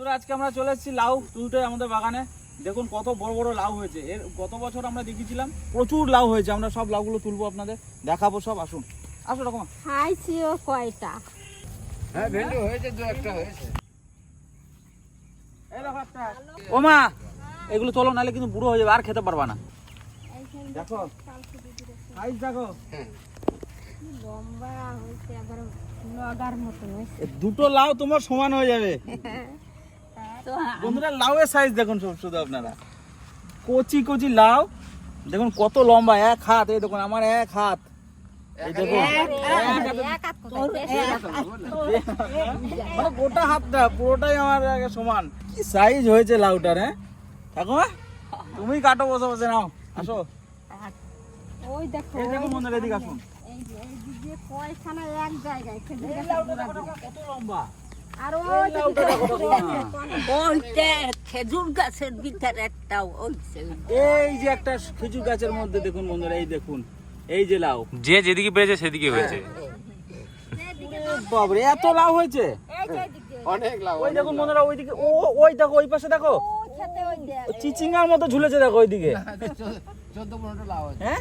বন্ধুরা আজকে আমরা চলে এসেছি লাউ তুলতে আমাদের বাগানে। দেখুন কত বড় বড় লাউ হয়েছে। এর গত বছর আমরা দেখেছিলাম প্রচুর লাউ হয়েছে। আমরা সব লাউগুলো তুলবো আপনাদের দেখাবো সব। আসুন। আসুন রকম। খাইছিও কয়টা? হ্যাঁ ভেন্ডি হয়েছে দু একটা হয়েছে। ও মা এগুলো চলো নাহলে কিন্তু বুড়ো হয়ে যাবে আর খেতে পারবা না। দেখো সাইজ দেখো। কি লম্বা হয়েছে আবার নগার মতন হয়েছে। দুটো লাউ তোমার সমান হয়ে যাবে। বন্ধুরা লাউয়ের সাইজ দেখুন সব শুধু আপনারা। কচি কচি লাউ। দেখুন কত লম্বা এক হাত এই দেখুন আমার এক হাত। এই দেখুন। এক হাত? কোথায়? বেশি এক হাত। মানে গোটা হাতটা পুরোটাই আমার আগে সমান। কি সাইজ হয়েছে লাউটার হ্যাঁ? ঠাকুমা তুমি কাটো বসে বসে নাও। আসো। ওই দেখো এই দেখুন বন্ধুরা এদিকে আসুন। এই যে এই দিকে কয়খানা এক জায়গায়। কত লম্বা। আর। ওইটা খেজুর গাছের ভিতরে একটা ওইছে এই যে একটা খেজুর গাছের মধ্যে দেখুন বন্ধুরা এই দেখুন এই যে লাউ। যে যেদিকে পেরেছে সেদিকে হয়েছে। বাবরে এত লাউ হয়েছে? অনেক লাভ ওই দেখুন বন্ধুরা ওইদিকে ও ওই দেখো ওই পাশে দেখো। চিচিঙ্গার মতো ঝুলেছে দেখো ওইদিকে। হ্যাঁ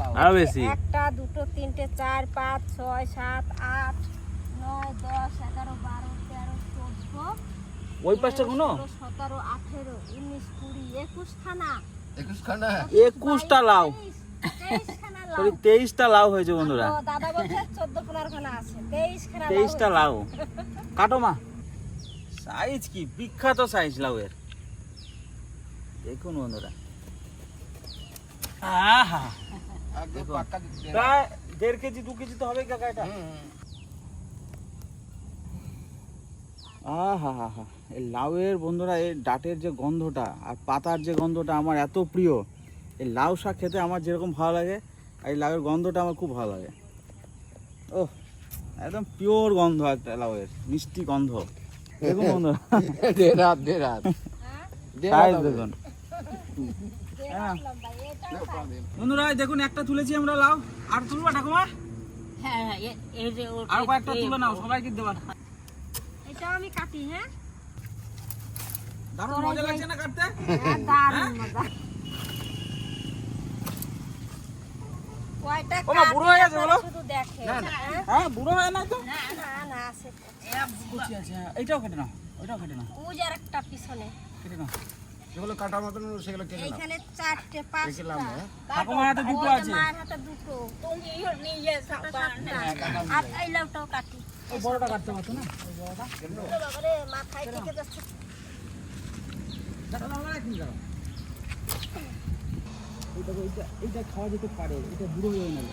লাভ আরও বেশি। একটা দুটো তিনটে চার পাঁচ ছয় সাত আট নয় দশ এগারো বারো ওই পাশটা কোনো? সতেরো আঠেরো উনিশ কুড়ি একুশ খানা একুশ খানা একুশটা লাউ। সরি তেইশটা লাউ হয়েছে বন্ধুরা। দাদা বলছে চোদ্দ পনেরো খানা আছে। তেইশ খানা তেইশটা লাউ। কাটো মা। সাইজ কি? বিখ্যাত সাইজ লাউয়ের। দেখুন বন্ধুরা। আহা। প্রায় দেড় কেজি দু কেজি তো হবে কাকা এটা। আহা হা হা এই লাউয়ের বন্ধুরা এই ডাটের যে গন্ধটা আর পাতার যে গন্ধটা আমার এত প্রিয় এই লাউ শাক খেতে আমার যেরকম ভালো লাগে এই লাউয়ের গন্ধটা আমার খুব ভালো লাগে। ও একদম পিওর গন্ধ একটা লাউয়ের মিষ্টি গন্ধ। দেখুন বন্ধুরা সাইজ দেখুন। হ্যাঁ। বন্ধুরা দেখুন একটা তুলেছি আমরা লাউ। আর তুলবা ঠাকুমা? হ্যাঁ এ- এই যে ওর- আর কয়েকটা তুলে নাও সবাইকে দেবা এটাও আমি কাটি হ্যাঁ? দারুণ মজা লাগছে না কাটতে? হ্যাঁ, দারুণ মজা। কয়টা ওমা, বুড়ো হয়ে গেছে বলো? শুধু দেখে হ্যাঁ? হ্যাঁ বুড়ো হয় না তো? না না আছে। কুচি আছে হ্যাঁ। এইটাও কেটে নাও ওইটাও কেটে নাও। ও উজার একটা পিছনে। কেটে নাও। যেগুলো কাটার মতন সেগুলো কেটে নাও। এইখানে চারটে পাঁচটা। হ্যাঁ। ঠাকুমার হাতে দুটো আছে। হাতে দুটো। নিজে সাবান। আর এই লাউটাও কাটি। ওই বড়টা কাটতে পারছ না? ওরে বাবারে মাথায় থেকে যাচ্ছে। এইটা এইটা খাওয়া যেতে পারে। এটা বুড়ো হয়ে গেল।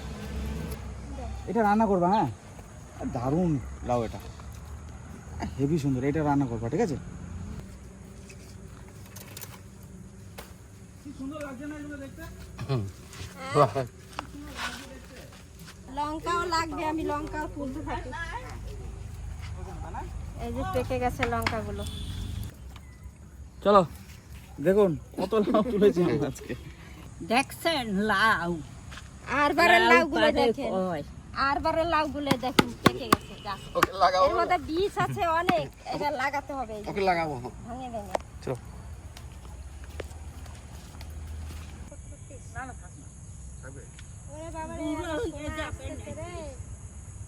এটা রান্না করবা হ্যাঁ? আর দারুণ লাউ এটা। হেভি সুন্দর এটা রান্না করবা ঠিক আছে কি সুন্দর লাগছে না এগুলো দেখতে লঙ্কাও লাগবে আমি লঙ্কাও তুলতে থাকি। এই যে পেকে গেছে লঙ্কাগুলো। চলো দেখুন কত লাউ তুলেছি আজকে। দেখছেন লাউ? আর বারের লাউ লাউগুলো দেখেন। আর বারের লাউগুলো দেখেন পেকে গেছে গাছ ওকে লাগাবো। এর মধ্যে বীজ আছে অনেক এটা লাগাতে হবে। ওকে লাগাবো। ভাঙে ভেঙে। চলো ওরে বাবারে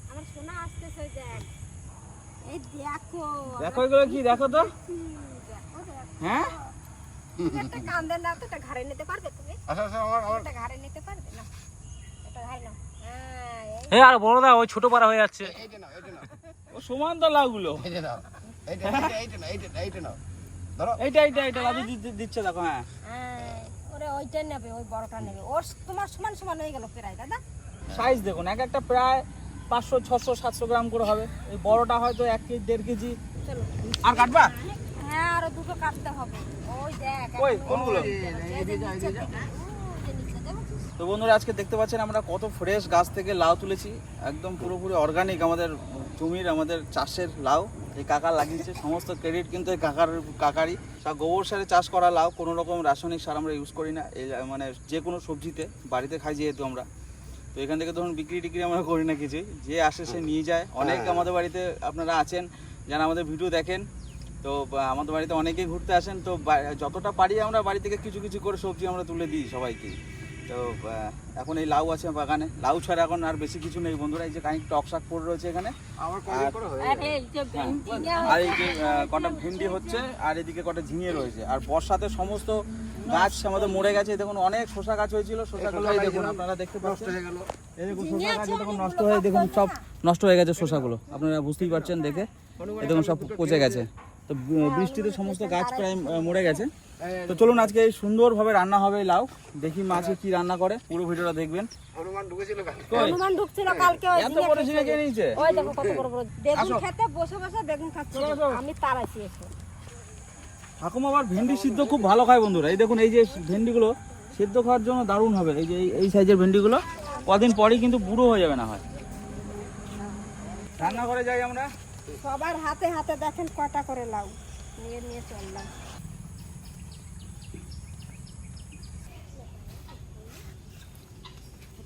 আমার সোনা আসতেছে দেখ এই দেখো দেখো এগুলো কি দেখো তো। হ্যাঁ? একটা কান্দে না তো এটা ঘাড়ে নিতে পারবে তুমি আচ্ছা আচ্ছা আমার আমার। এটা ঘাড়ে নিতে পারবে না এটা ঘাড়ে নাও হ্যাঁ এই এই আর বড় দা ওই ছোট পাড়া হয়ে যাচ্ছে ও সমান তো লাউগুলো। এইটা নাও এইটা এইটা এইটা এইটা এইটা নাও ধরো। এইটা এইটা দিচ্ছে দেখো হ্যাঁ। ওরে ওইটা নেবে ওই বড়টা নেবে। ওর তোমার সমান সমান হয়ে গেল প্রায় দাদা সাইজ দেখুন এক একটা প্রায় পাঁচশো ছশো সাতশো গ্রাম করে হবে। এই বড়টা হয়তো এক কেজি দেড় কেজি। আর কাটবা? হ্যাঁ আরও দুটো কাটতে হবে। ওই দেখ কোনগুলো? ওই দেখো? তো বন্ধুরা আজকে দেখতে পাচ্ছেন আমরা কত ফ্রেশ গাছ থেকে লাউ তুলেছি। একদম পুরোপুরি অর্গানিক আমাদের জমির আমাদের চাষের লাউ এই কাকা লাগিয়েছে সমস্ত ক্রেডিট কিন্তু এই কাকার কাকারই। সব গোবর সারে চাষ করা লাউ কোনো রকম রাসায়নিক সার আমরা ইউজ করি না। এই মানে যে কোনো সবজিতে বাড়িতে খাই যেহেতু আমরা। তো এখান থেকে ধরুন বিক্রি টিক্রি আমরা করি না কিছুই যে আসে সে নিয়ে যায়। অনেক আমাদের বাড়িতে আপনারা আছেন যারা আমাদের ভিডিও দেখেন তো আমাদের বাড়িতে অনেকেই ঘুরতে আসেন তো যতটা পারি আমরা বাড়ি থেকে কিছু কিছু করে সবজি আমরা তুলে দিই সবাইকে। তো এখন এই লাউ আছে বাগানে। লাউ ছাড়া এখন আর বেশি কিছু নেই বন্ধুরা। এই যে কাহিনী টক শাক পড়ে রয়েছে এখানে। হয়ে আরে এই যে ভেন্ডি আর এই যে কটা ভেন্ডি হচ্ছে আর এদিকে কটা ঝিঙে রয়েছে। আর বর্ষাতে সমস্ত গাছ আমাদের মরে গেছে। দেখুন অনেক শসা গাছ হয়েছিল। শসাগুলো এই দেখুন আপনারা দেখতে পাচ্ছেন। এই দেখুন শসা গাছ দেখুন নষ্ট হয়ে দেখুন সব নষ্ট হয়ে গেছে শসাগুলো। আপনারা বুঝতেই পারছেন দেখে। দেখুন সব পচে গেছে। তো বৃষ্টিতে সমস্ত গাছ প্রায় মরে গেছে। তো চলুন আজকে এই সুন্দরভাবে রান্না হবে লাউ। দেখি মাছে কি রান্না করে। পুরো ভিডিওটা দেখবেন। হনুমান ঢুকেছিল কালকে। হনুমান ঢুকছিল কালকে ওই এত বড় ঝিঙে কে নিয়েছে ওই দেখো কত বড় বড়। বেগুন খেতে বসে বসে বেগুন খাচ্ছি। আমি তাড়াইছি এসে। ঠাকুমা আবার ভেন্ডি সিদ্ধ খুব ভালো খায় বন্ধুরা। এই দেখুন এই যে ভেন্ডিগুলো সিদ্ধ খাওয়ার জন্য দারুণ হবে। এই যে এই- এই সাইজের ভেন্ডিগুলো কদিন পরেই কিন্তু বুড়ো হয়ে যাবে না হয়। রান্না করে যাই আমরা। সবার হাতে হাতে দেখেন কটা করে লাউ। নিয়ে নিয়ে চললাম ঠান্ডাতে লেগে গেল লাউগুলো এই যে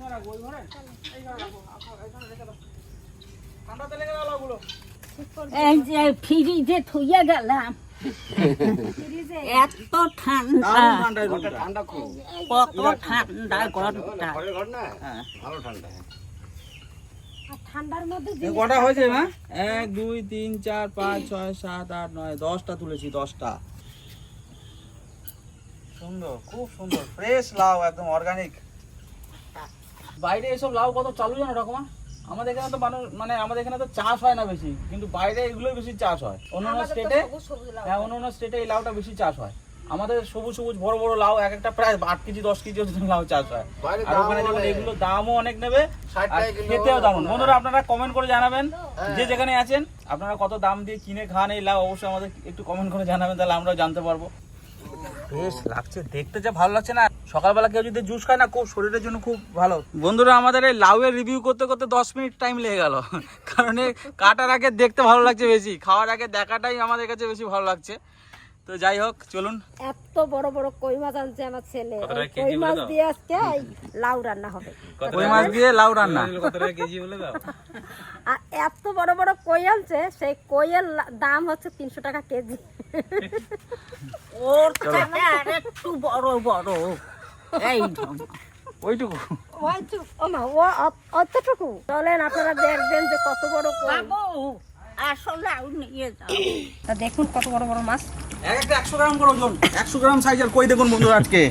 ফ্রিজে থইয়া গেলাম। এত ঠান্ডা। ঠান্ডা কত ঘরটা। হ্যাঁ। ভালো ঠান্ডা। ঠান্ডার মধ্যে কটা হয়েছে না এক দুই তিন চার পাঁচ ছয় সাত আট নয় দশটা তুলেছি দশটা। সুন্দর খুব সুন্দর। ফ্রেশ লাউ একদম অর্গানিক। বাইরে এসব লাউ কত চালু জানো রকমা আমাদের এখানে তো মানুষ মানে আমাদের এখানে তো চাষ হয় না বেশি কিন্তু বাইরে এগুলোই বেশি চাষ হয়। অন্য অন্য স্টেটে হ্যাঁ অন্য অন্য স্টেটে এই লাউটা বেশি চাষ হয়। আমাদের সবুজ সবুজ বড় বড় লাউ এক একটা প্রায় আট কেজি দশ কেজি লাউ চাষ হয়। আর ওখানে অনেক। এগুলো দামও অনেক নেবে আর খেতেও হয়। বন্ধুরা আপনারা কমেন্ট করে জানাবেন হ্যাঁ। যে যেখানে আছেন আপনারা কত দাম দিয়ে কিনে খান এই লাউ অবশ্যই আমাদের একটু কমেন্ট করে জানাবেন তাহলে আমরাও জানতে পারব। বেশ, লাগছে। দেখতে যা ভালো লাগছে না। সকালবেলা কেউ যদি জুস খায় না, খুব শরীরের জন্য খুব ভালো। বন্ধুরা, আমাদের এই লাউয়ের রিভিউ করতে করতে দশ মিনিট টাইম লেগে গেল। কারণ কাটার আগে দেখতে ভালো লাগছে বেশি, খাওয়ার আগে দেখাটাই আমাদের কাছে বেশি ভালো লাগছে। তো যাই হোক চলুন। এত বড় বড় কই মাছ আনছে আমার ছেলে। কই মাছ দিয়ে আজকে লাউ রান্না হবে। কই মাছ দিয়ে লাউ রান্না? কত টাকা কেজি বলে দাও? আর এত বড় বড় কই আনছে সেই কইয়ের দাম হচ্ছে তিনশো টাকা কেজি। ওর থেকে আর একটু বড় বড়। এই ঢং। ওইটুকু। ও মা ও অতটুকু। চলেন আপনারা দেখবেন যে কত বড় কই। বাবু আসলে নিয়ে যাও। তা দেখুন কত বড় বড় মাছ। এক একটা একশো গ্রাম করে ওজন একশো গ্রাম সাইজের কই দেখুন বন্ধুরা আজকে?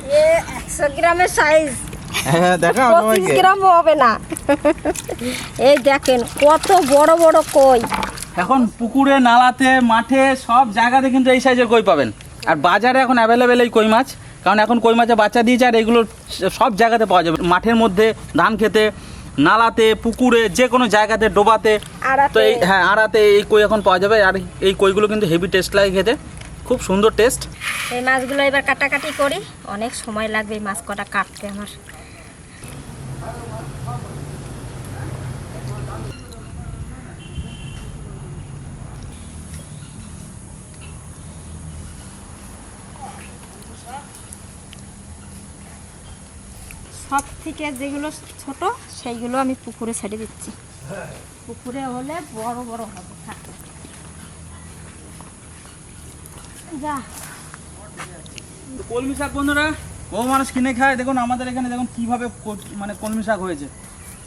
একশো গ্রামের সাইজ। হ্যাঁ দেখা পঁচিশ গ্রামও হবে না। এই দেখেন কত বড় বড় কই। এখন পুকুরে নালাতে মাঠে সব জায়গাতে কিন্তু এই সাইজের কই পাবেন। আর বাজারে এখন অ্যাভেলেবেল এই কই মাছ। কারণ এখন কই মাছে বাচ্চা দিয়েছে আর এগুলো সব জায়গাতে পাওয়া যাবে। মাঠের মধ্যে ধান খেতে নালাতে পুকুরে যে কোনো জায়গাতে ডোবাতে। তো এই হ্যাঁ আড়াতে এই কই এখন পাওয়া যাবে। আর এই কইগুলো কিন্তু হেভি টেস্ট লাগে খেতে। খুব সুন্দর টেস্ট এই মাছগুলো এবার কাটাকাটি করি। অনেক সময় লাগবে এই মাছ কটা কাটতে আমার। সব থেকে যেগুলো ছোট, সেইগুলো আমি পুকুরে ছেড়ে দিচ্ছি। পুকুরে হলে বড় বড় হবে। যা। কলমি শাক বন্ধুরা ও মানুষ কিনে খায়। দেখুন, আমাদের এখানে দেখুন কীভাবে মানে কলমি শাক হয়েছে।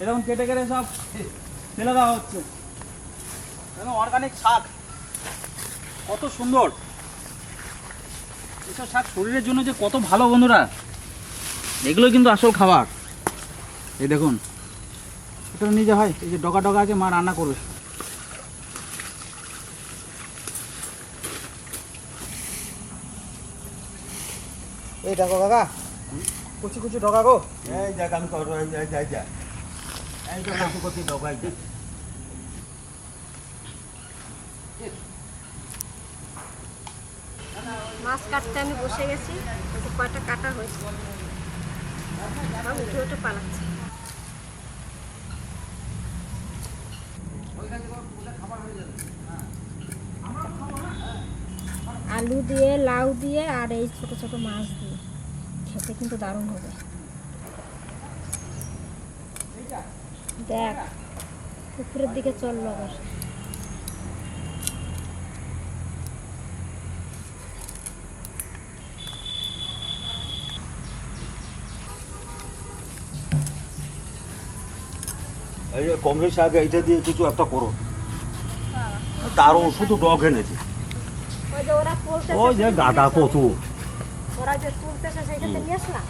এরকম কেটে কেটে সব ফেলে দেওয়া হচ্ছে। এবং অর্গানিক শাক। কত সুন্দর। এসব শাক শরীরের জন্য যে কত ভালো বন্ধুরা। এগুলো কিন্তু আসল খাবার। এই দেখুন। এটা নিজে হয় এই যে ডগা ডগা আছে মা রান্না করবে। এই দেখো কাকা কুচি কুচি ডগা গো। এই দেখ আমি করব এই যা যা যা এই তো কত দোকাই যা মাছ কাটতে আমি বসে গেছি কয়টা কাটা হয়েছে। আলু দিয়ে, লাউ দিয়ে আর এই ছোট ছোট মাছ দিয়ে। খেতে কিন্তু দারুণ হবে। দেখ, পুকুরের দিকে চলল আবার এই যে কংগ্রেস শাক এইটা দিয়ে কিছু একটা করো। তারও শুধু ডগ এনেছে। ওই যে গাদা কচু। ওরা যে তুলতেছে সেইটাতে নিয়ে আসলা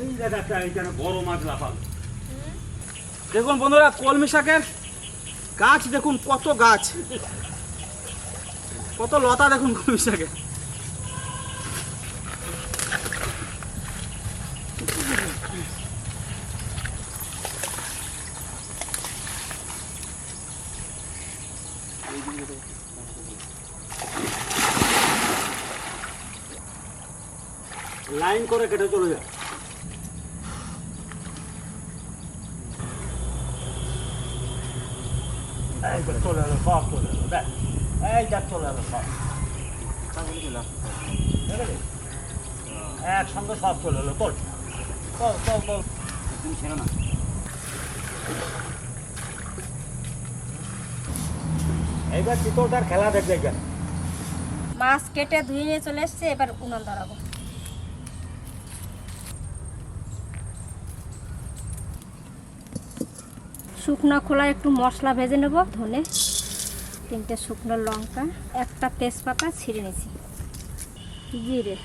এই জায়গাটা এইখানে বড় মাছ লাফালো। দেখুন বন্ধুরা কলমি শাকের গাছ দেখুন কত গাছ। কত লতা দেখুন কলমি শাকের। লাইন করে কেটে চলে যায় চলে এলো সব চলে এলো দেখ এই যা চলে এলো সব? একসঙ্গে সব চলে এলো তোল তোল তোল তোল তুমি ছেড়ে না। এইবার চিতলটার খেলা দেখবে এখানে মাছ কেটে ধুয়ে নিয়ে চলে এসছে, এবার উনুন ধরাবো। শুকনো খোলা একটু মশলা ভেজে নেব, ধনে, তিনটে শুকনো লঙ্কা, একটা তেজপাতা ছিঁড়ে নিয়েছি। জিরে।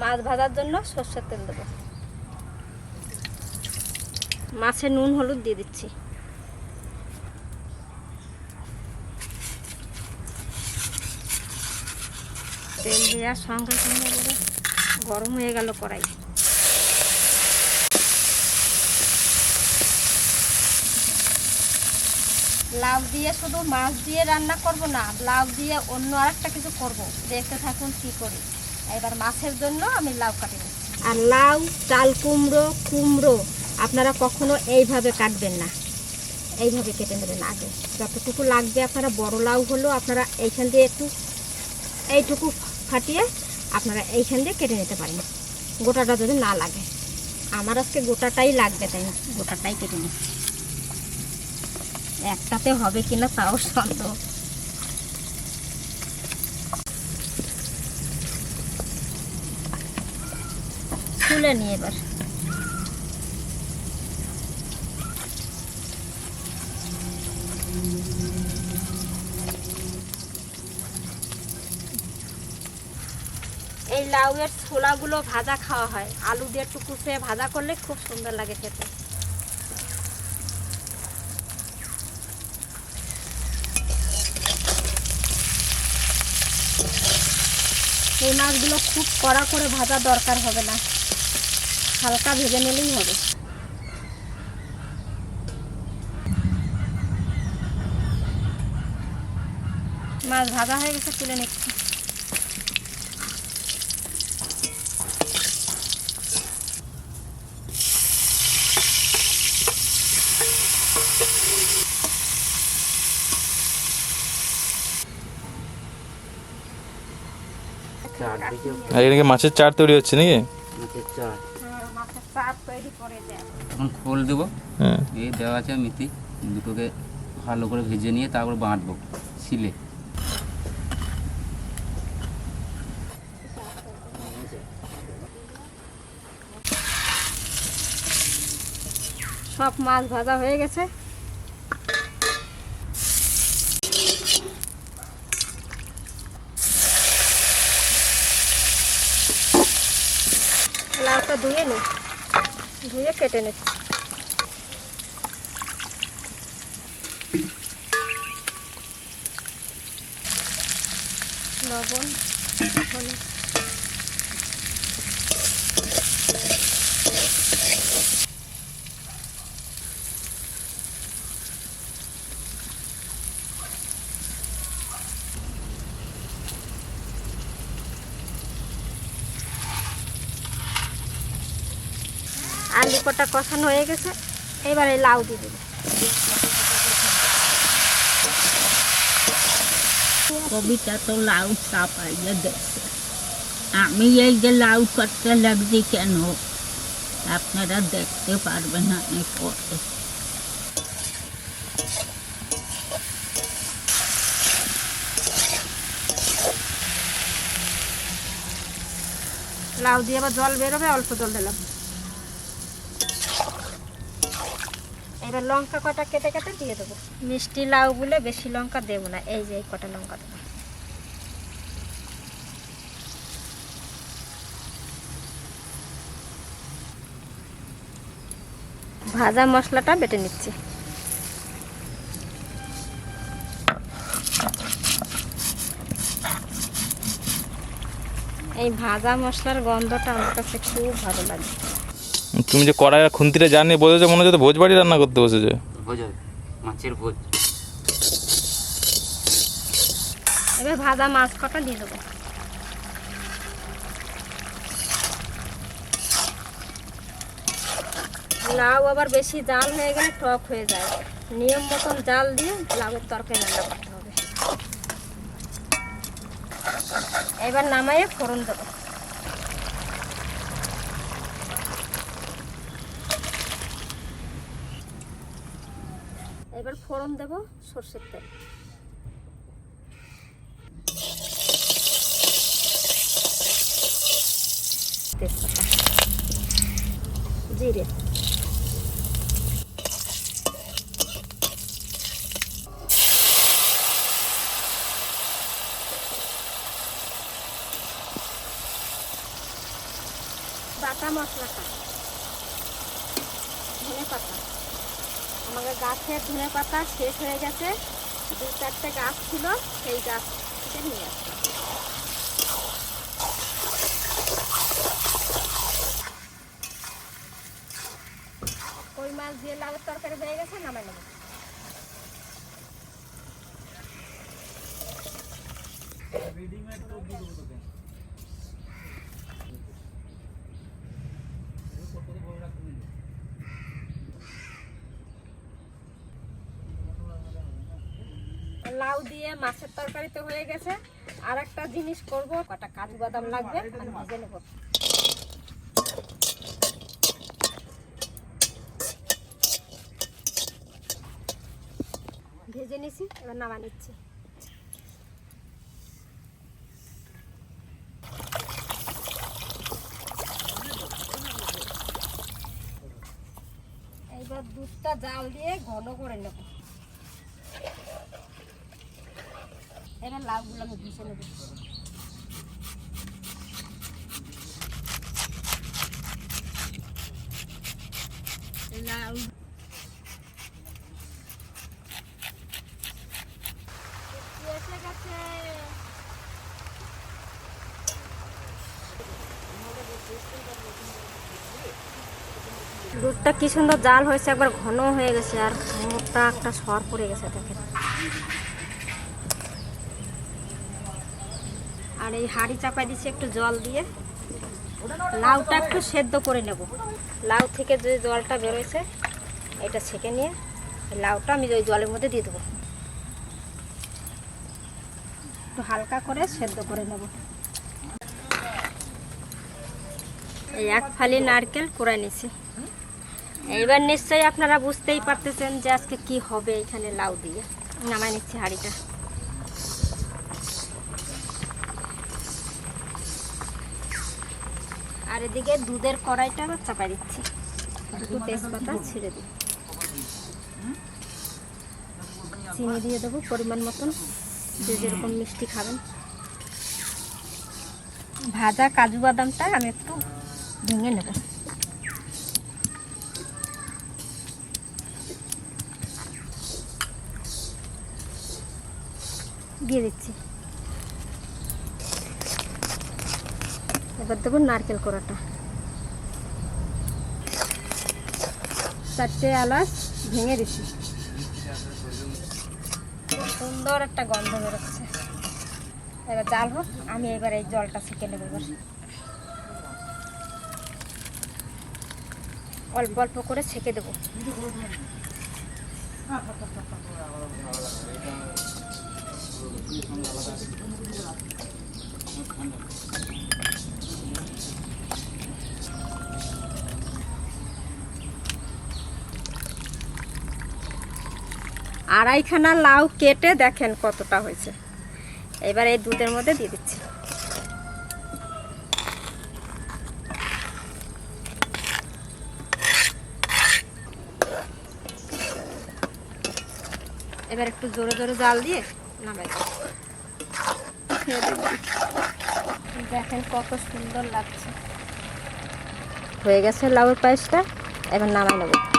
মাছ ভাজার জন্য সর্ষের তেল দেবো। মাছে নুন, হলুদ দিয়ে দিচ্ছি। তেল দেওয়ার সঙ্গে সঙ্গে গরম হয়ে গেল কড়াই। লাউ দিয়ে শুধু মাছ দিয়ে রান্না করব না, লাউ দিয়ে অন্য আরেকটা কিছু করব। দেখতে থাকুন কি করি। এবার মাছের জন্য আমি লাউ কাটি। আর লাউ, চাল কুমড়ো কুমড়ো। আপনারা কখনো এইভাবে কাটবেন না। এইভাবে কেটে নেবেন আগে। যতটুকু লাগবে আপনারা বড় লাউ হলেও আপনারা এইখান দিয়ে একটু এইটুকু ফাটিয়ে আপনারা এইখান দিয়ে কেটে নিতে পারেন। গোটাটা যদি না লাগে। আমার আজকে গোটাটাই লাগবে তাই গোটাটাই কেটে নিই। একটাতে হবে কিনা তাও সন্দেহ। তুলে নিই এবার। এই লাউয়ের ছোলাগুলো ভাজা খাওয়া হয়। আলু দিয়ে একটু কুচে ভাজা করলে খুব সুন্দর লাগে খেতে। এই মাছগুলো খুব কড়া করে ভাজা দরকার হবে না। হালকা ভেজে নিলেই হবে। মাছ ভাজা হয়ে গেছে তুলে নিচ্ছি। এখানে কি মাছের চার তৈরি হচ্ছে নাকি? হ্যাঁ, মাছের চাপ তৈরি করে দেয়। এখন খোল দেবো। হ্যাঁ। এই দেওয়া আছে মিতি দুটোকে ভালো করে ভেজে নিয়ে তারপর বাঁটবো শিলে। সব মাছ ভাজা হয়ে গেছে। লাউটা ধুয়ে নি ধুয়ে কেটে নিচ্ছি লবণ কটা কষানো হয়ে গেছে। এবারে লাউ দিয়ে দেবে। কবিতা তো লাউ চাপাইয়ে দেখছে আমি এই যে লাউ কাটতে লাগছি কেন? আপনারা দেখতে পারবেন আমি পরে লাউ দিয়ে আবার জল বেরোবে অল্প জল দিলাম। এবার লঙ্কা কটা কেটে কেটে দিয়ে দেবো। মিষ্টি লাউ বলে বেশি লঙ্কা দেবো না, এই যে এই কটা লঙ্কা দেবো। ভাজা মশলাটা বেটে নিচ্ছি। এই ভাজা মশলার গন্ধটা আমার কাছে খুব ভালো লাগে। তুমি যে কড়াই খুন্তিটা জানিয়ে বলেছ মনে হচ্ছে ভোজ বাড়ি রান্না করতে বসেছে। ভোজ মাছের ভোজ। এবার ভাজা মাছ কটা দিয়ে দেবো? লাউ আবার বেশি জাল হয়ে গেলে টক হয়ে যায়। নিয়ম মতন জাল দিয়ে লাউয়ের তরকারি রান্না করতে হবে। এবার নামাইয়ে ফোড়ন দেবো এবার ফোড়ন দেব সর্ষের তেল। জিরে। বাটা মশলাটা ধনে পাতা আমাদের গাছের ধনে পাতা শেষ হয়ে গেছে। দু চারটে গাছ ছিল, সেই গাছ থেকে নিয়ে আসলাম। কই মাছ দিয়ে লাউয়ের তরকারি হয়ে গেছে নামাই নেব লাউ দিয়ে মাছের তরকারি তো হয়ে গেছে। আর একটা জিনিস করব, কটা কাজু বাদাম লাগবে, আমি ভেজে নেব। ভেজে নিছি, এবার নামা নিচ্ছি। এইবার দুধটা জাল দিয়ে ঘন করে নেব। লাউগুলো আমি গেছে দুধটা কি সুন্দর জাল হয়েছে, একবার ঘন হয়ে গেছে আর মোটা একটা সর পড়ে গেছে দেখেন। আর এই হাঁড়ি চাপাই দিচ্ছি একটু জল দিয়ে। লাউটা একটু সেদ্ধ করে নেব। লাউ থেকে যে জলটা বেরোয়েছে, এটা ছেঁকে নিয়ে লাউটা আমি ওই জলের মধ্যে দিয়ে দেবো। একটু হালকা করে সেদ্ধ করে নেব। এই এক ফালি নারকেল কোড়াই নিছি। এইবার নিশ্চয়ই আপনারা বুঝতেই পারতেছেন যে আজকে কি হবে এখানে লাউ দিয়ে। নামাই নিচ্ছি হাঁড়িটা। আর এদিকে দুধের কড়াইটা চাপাই দিচ্ছি। দুটো তেজপাতা ছিঁড়ে দিই। চিনি দিয়ে দেবো, পরিমাণ মতন। যে যেরকম মিষ্টি খাবেন। ভাজা কাজু বাদামটা আমি একটু ভেঙে নেব। দিয়ে দিচ্ছি। এবার দেবো নারকেল কোড়াটা। চারটে এলাচ ভেঙে দিচ্ছি। সুন্দর একটা গন্ধ বেরোচ্ছে। এবার জাল হোক, আমি এবার এই জলটা ছেঁকে নেব এবার। অল্প অল্প করে ছেঁকে দেবো। আড়াইখানা লাউ কেটে দেখেন কতটা হয়েছে। এবার এই দুধের মধ্যে দিয়ে দিচ্ছি। এবার একটু জোরে জোরে জাল দিয়ে নামাই দেখেন কত সুন্দর লাগছে। হয়ে গেছে লাউর পায়েসটা, এবার নামাই নেব।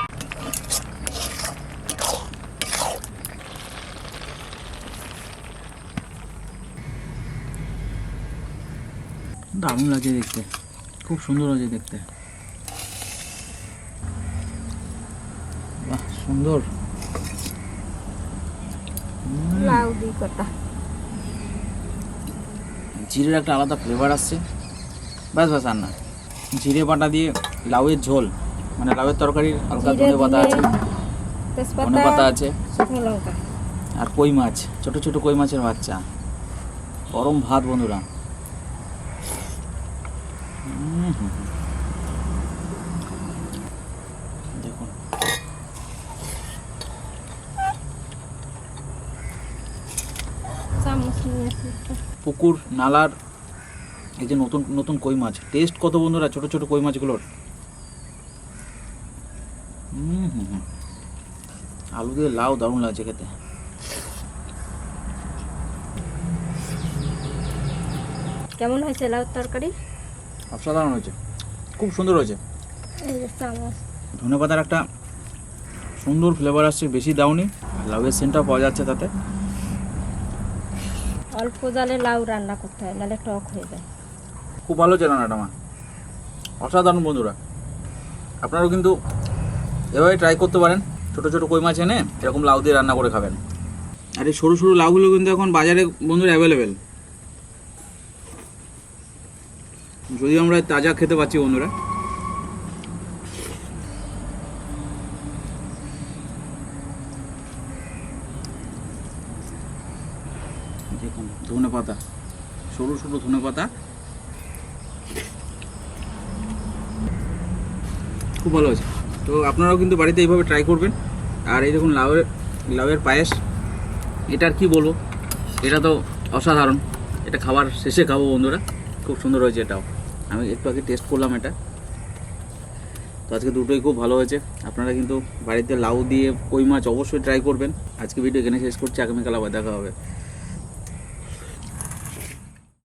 দারুণ লাগছে দেখতে। খুব সুন্দর হয়েছে দেখতে। বাহ সুন্দর। লাউ জিরের একটা আলাদা ফ্লেভার আসছে। ব্যাস ব্যাস আর না। জিরে বাটা দিয়ে লাউয়ের ঝোল। মানে লাউয়ের তরকারির হালকা ধনে পাতা আছে। ধনে পাতা আছে। আর কই মাছ? ছোট ছোট কই মাছের বাচ্চা। গরম ভাত বন্ধুরা উম হুম হুম। দেখুন চামচ নিয়েছি একটা। পুকুর নালার এই যে নতুন নতুন কই মাছ। টেস্ট কত বন্ধুরা ছোট ছোট কই মাছগুলোর। আলু দিয়ে লাউ দারুণ লাগছে খেতে। কেমন হয়েছে লাউ তরকারি? অসাধারণ হয়েছে। খুব সুন্দর হয়েছে। ধনে পাতার একটা সুন্দর ফ্লেভার আসছে বেশি দাওনি। আর লাউয়ের সেন্টটাও পাওয়া যাচ্ছে তাতে। অল্প জালে লাউ রান্না করতে হয় নাহলে টক হয়ে যায়। খুব ভালো হচ্ছে রান্নাটা মা। অসাধারণ বন্ধুরা। আপনারাও কিন্তু এভাবে ট্রাই করতে পারেন। ছোট ছোট কই মাছ এনে এরকম লাউ দিয়ে রান্না করে খাবেন। আর এই সরু সরু লাউগুলো কিন্তু এখন বাজারে বন্ধুরা অ্যাভেলেবেল যদি আমরা তাজা খেতে পাচ্ছি বন্ধুরা। দেখুন ধনে পাতা সরু সরু ধনে পাতা খুব ভালো আছে তো আপনারাও কিন্তু বাড়িতে এইভাবে ট্রাই করবেন। আর এই দেখুন লাউয়ের লাউয়ের পায়েস, এটার কি বলব? এটা তো অসাধারণ। এটা খাবার শেষে খাব বন্ধুরা। খুব সুন্দর হয়েছে এটাও। আমি একটু আগে টেস্ট করলাম এটা। তো আজকে দুটোই খুব ভালো হয়েছে। আপনারা কিন্তু বাড়িতে লাউ দিয়ে কই মাছ অবশ্যই ট্রাই করবেন। আজকে ভিডিও এখানে শেষ করছি। আগামীকাল আবার দেখা হবে।